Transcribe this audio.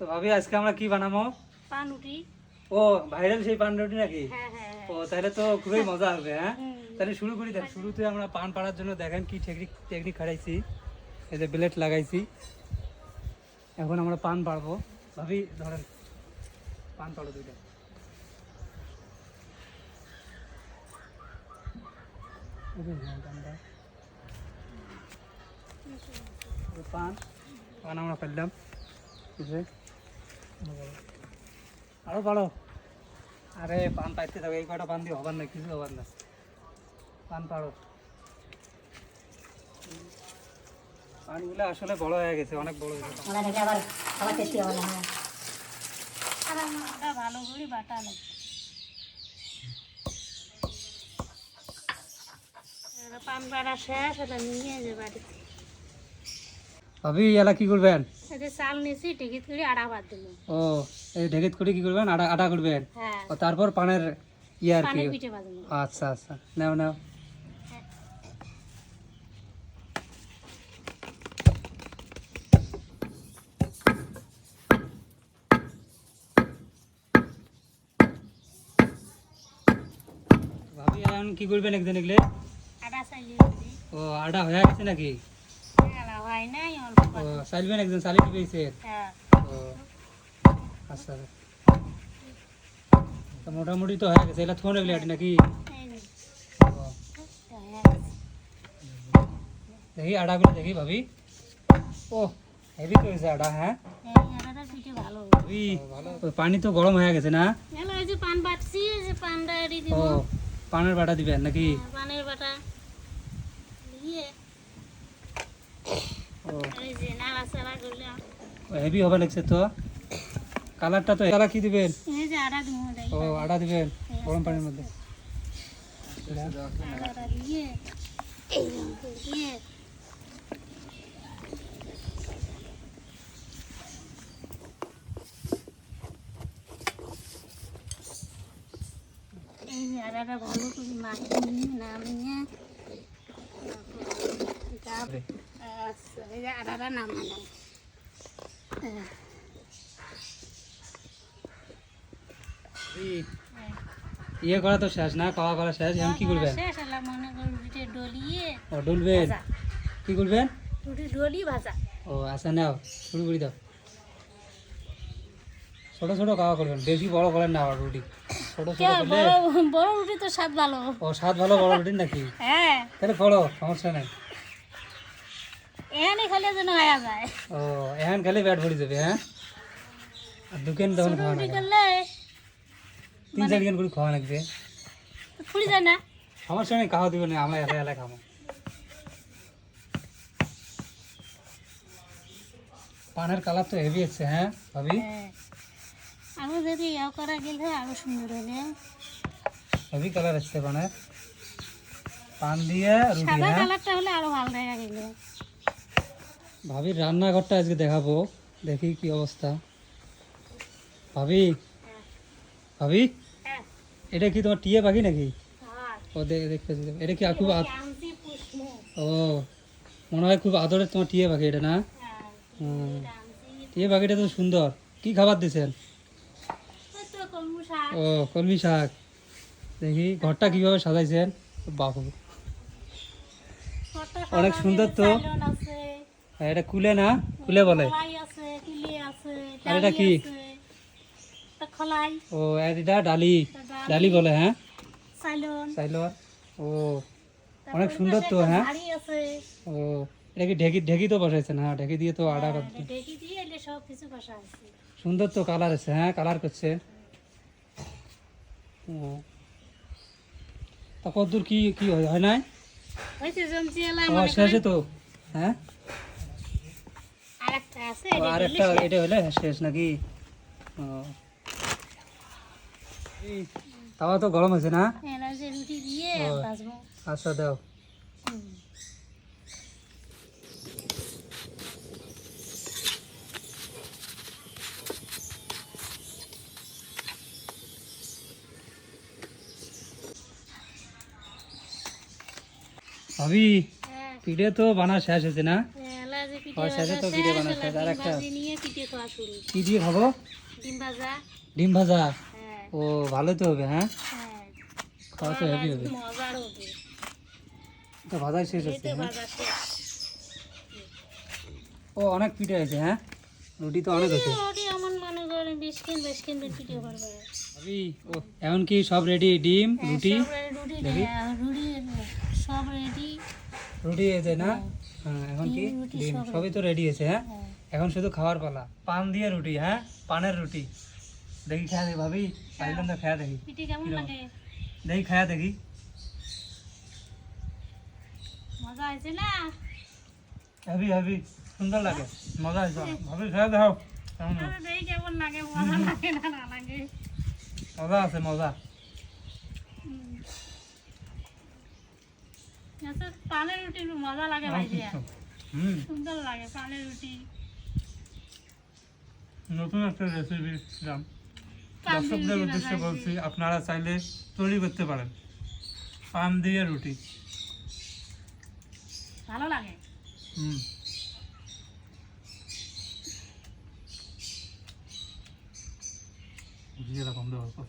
তো ভাবি আজকে আমরা কি বানাবো? পাউরুটি ও ভাইরাল সেই পান রুটি নাকি? হ্যাঁ হ্যাঁ হ্যাঁ। ও তাহলে তো খুবই মজা হবে হ্যাঁ? তাহলে শুরু করি দেখ শুরুতে আমরা পান পাড়ার জন্য দেখেন কি টেকনিক টেকনিক খাটাইছি। এই যে ব্লেড লাগাইছি। এখন আমরা পান পাড়বো। ভাবি ধরেন পান পাড়ো দুইটা। পান পান আমরা ফেললাম। আরও পাড়ো আরে পান পাইতে থাকো এই কটা পান দিয়ে হবার না কিছু হবার না পান পাড়ো। পানগুলো আসলে বড় হয়ে গেছে অনেক বড় হয়ে গেছে। ওরা আবার টেস্টি হবে না হ্যাঁ। আর ভালো করে বাটা লাগবে এবার পান বাড়া শেষ এটা নিয়ে যে বাড়িতে। ভাবি এলা কি করবেন এতে চাল নিয়েছি টিকিট করে আড়া বাদ দিল ও এই ঢেকিত করে কি করবেন আটা আটা করবেন হ্যাঁ ও তারপর পানের ইয়ে আর কি পানের পিঠে বাজলো আচ্ছা আচ্ছা নাও নাও ভাবি এখন কি করবেন একদিন এগুলো আড়া চাইলে দিই। ও আটা হয়ে গেছে নাকি আড়া হয় নাই অল্প ও চাইবেন একদিন চালি দিবেছে হ্যাঁ। ও আচ্ছা। তো মোটামুটি তো হয়ে গেছে এগুলো থোন এগুলো আটি নাকি? এই নে। ও, হ্যাঁ। দেখি আটাগুলো দেখি ভাবি। ও হেভি তো হয়েছে আটা হ্যাঁ? এই আড়াটা পিঠে ভালো। হবে। ভাবি ওই পানি তো গরম হয়ে গেছে না? এলো এই যে পান বাটছি এই যে পানটা এড়ি দিব। ও পানের বাটা দিবেন নাকি? হ্যাঁ, পানের বাটা। দিয়ে। হেভি হবে লাগছে তো। কালারটা তো, কালার কি দিবেন? ও আটা দিবেন, গরম পানির মধ্যে। ভালো করে নিয়ে নামিয়ে আচ্ছা, এই যে ইয়ে করা তো শেষ না খাওয়া করা শেষ এখন কি করবেন? শেষ হলো মনে করুন রুটি ডলিয়ে ও ডুলবেন? কি করবেন? রুটি ডলি ভাজা। ও আচ্ছা নাও শুরু করে দাও ছোট ছোট খাওয়া করবেন বেশি বড় করেন না রুটি। ছোট ছোট বড় বড় রুটি তো স্বাদ ভালো। ও স্বাদ ভালো বড় রুটি নাকি? হ্যাঁ। তাহলে করো সমস্যা নাই। এখানে খালি যেন খাওয়া যায়। ও এখন খালি ব্যাট ভরে যাবে হ্যাঁ? আর দোকান তখন খাওয়া না তিন চার দিন করে খাওয়া লাগবে। ফুলি যায় না? সমস্যা নেই খাওয়া দিবে না আমরা এলা এলা খাব। পানের কালার তো হেভি আছে হ্যাঁ ভাবি? হ্যাঁ। আরও যদি ইয়া করা গেলে আরও সুন্দর হলে হেভি কালার আসছে পানের। পান দিয়ে রুটি হ্যাঁ? কালারটা হলে আরও ভালো দেখা গেল। ভাবির রান্নাঘরটা আজকে দেখাবো। দেখি কি অবস্থা। ভাবি? ভাবি? এটা কি তোমার টিয়ে পাখি নাকি? ও দেখ দেখতে এটা কি খুব ও, মনে হয় খুব আদরের তোমার টিয়ে পাখি এটা না? টিয়ে পাখিটা তো সুন্দর। কি খাবার দিয়েছেন? ও, কলমি শাক। দেখি, ঘরটা কীভাবে সাজাইছেন? বাবু অনেক সুন্দর তো। চাইলন এটা কুলে না? কুলে বলে। আর এটা কি? ও এটা ডালি। ডালি, বলে হ্যাঁ? চাইলর ও অনেক সুন্দর তো, হ্যাঁ? ও এটা কি ঢেকি ঢেকি তো বসাইছেন হ্যাঁ ঢেকি দিয়ে তো আডা হ্যাঁ, ঢেকি দিয়ে সব কিছু সুন্দর তো কালার আছে হ্যাঁ? কালার করছে। ও। তা কতদূর কি কি হয়? হয় নাই? হয়েছে জমছি শেষে তো হ্যাঁ? আর একটা এটা হলে শেষ নাকি? তাওয়া তো গরম হয়েছে না? আচ্ছা দাও। ভাবি পিঠে তো বানা শেষ হয়েছে না? এলা যে পিঠে শেষে তো পিঠে শেষ, বানা শেষ। আর একটা? কি দিয়ে খাব? ডিম ভাজা। ডিম ভাজা? হ্যাঁ। ও ভালো তো হবে হ্যাঁ? হ্যাঁ। খাওয়া তো হেভি হবে। তো শেষ হচ্ছে হ্যাঁ? ও অনেক পিঠে আছে হ্যাঁ? রুটি তো অনেক আছে। ওটি এমন মনে করেন বিশ কিন বিশ কিন রুটি পারবে ভাবি ও এখন সব রেডি ডিম রুটি দেখি। হ্যাঁ, রুটি সব রেডি রুটি আছে না? হ্যাঁ। এখন কি? ডিম, রুটি ডিম সব সবই তো রেডি আছে হ্যাঁ? হ্যাঁ। এখন শুধু খাওয়ার পালা। পান দিয়ে রুটি হ্যাঁ? পানের রুটি। দেখি খায়া দেখি ভাবি পাইলাম তো খায়া দেখি। পিঠে কেমন কীরকম? লাগে? দেখি খায়া দেখি। মজা হয়েছে না? ভাবি ভাবি সুন্দর লাগে। মজা হয়েছে। ভাবি খায়া দেখো কেমন হয়? আরে দেখি কেমন লাগে মজা লাগে না না লাগে। মজা আছে মজা। হুম। আচ্ছা, পানের রুটি মজা লাগে ভাই সুন্দর লাগে পানের রুটি। নতুন একটা রেসিপি দিলাম দর্শকদের রুটি উদ্দেশ্যে বলছি আপনারা চাইলে তৈরি করতে পারেন। পান দিয়ে রুটি। ভালো লাগে। হুম। যেরকম দেওয়ার